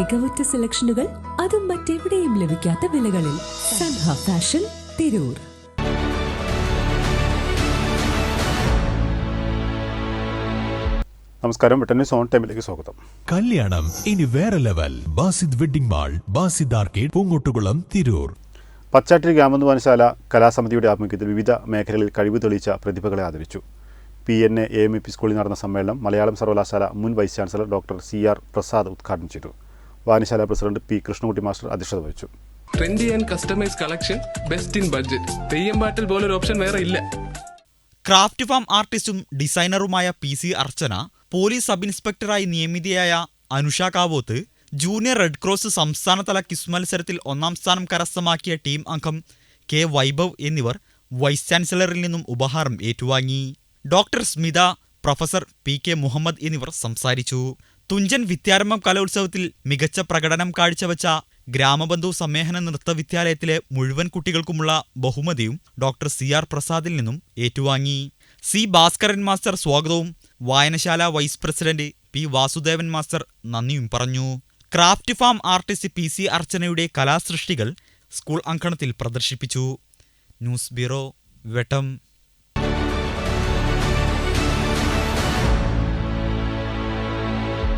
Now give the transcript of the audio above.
മികവുറ്റ സെലക്ഷനുകൾ അതും മറ്റെവിടെയും ലഭിക്കാത്ത വിലകളിൽ സൻഹ ഫാഷൻ തിരൂർ. നമസ്കാരം വെട്ടന്യൂസ് സോൺ ടൈമിലേക്ക് സ്വാഗതം. കല്യാണം ഇനി വേറെ level. Basid wedding mall Basid arcade Poongottukulam Tirur. Pachattiri ഗ്രാമവായനശാല കലാസമിതിയുടെ ആഭിമുഖ്യത്തിൽ വിവിധ മേഖലകളിൽ കഴിവ് തെളിയിച്ച പ്രതിഭകളെ ആദരിച്ചു. P N A M E P സ്കൂളിൽ നടന്ന സമ്മേളനം മലയാളം സർവകലാശാല മുൻ vice chancellor doctor C R Prasad ഉദ്ഘാടനം ചെയ്തു. വായനശാല പ്രസിഡന്റ് പി കൃഷ്ണകുട്ടി മാസ്റ്റർ അധ്യക്ഷത വഹിച്ചു. Trendy and customise collection best in budget Theyyam പാട്ടിൽ പോലൊരു ഓപ്ഷൻ വേറെ ഇല്ല. ക്രാഫ്റ്റ് ഫാം ആർട്ടിസ്റ്റും ഡിസൈനറുമായ P C Archana police sub ഇൻസ്പെക്ടറായി നിയമിതയായ Anusha Kavoth junior red cross സംസ്ഥാനതല ക്വിസ് മത്സരത്തിൽ ഒന്നാം സ്ഥാനം കരസ്ഥമാക്കിയ ടീം അംഗം കെ വൈഭവ് എന്നിവർ വൈസ് ചാൻസലറിൽ നിന്നും ഉപഹാരം ഏറ്റുവാങ്ങി. Doctor Smitha professor P K Muhammad എന്നിവർ സംസാരിച്ചു. തുഞ്ചൻ വിദ്യാരംഭം കലോത്സവത്തിൽ മികച്ച പ്രകടനം കാഴ്ചവെച്ച ഗ്രാമബന്ധു സമ്മേഹന നൃത്ത വിദ്യാലയത്തിലെ മുഴുവൻ കുട്ടികൾക്കുമുള്ള ബഹുമതിയും ഡോക്ടർ സി ആർ പ്രസാദിൽ നിന്നും ഏറ്റുവാങ്ങി. സി ഭാസ്കരൻ മാസ്റ്റർ സ്വാഗതവും വായനശാല vice president P Vasudevan master നന്ദിയും പറഞ്ഞു. Craft farm artist P C അർച്ചനയുടെ കലാസൃഷ്ടികൾ സ്കൂൾ അങ്കണത്തിൽ പ്രദർശിപ്പിച്ചു. ന്യൂസ് ബ്യൂറോ വെട്ടം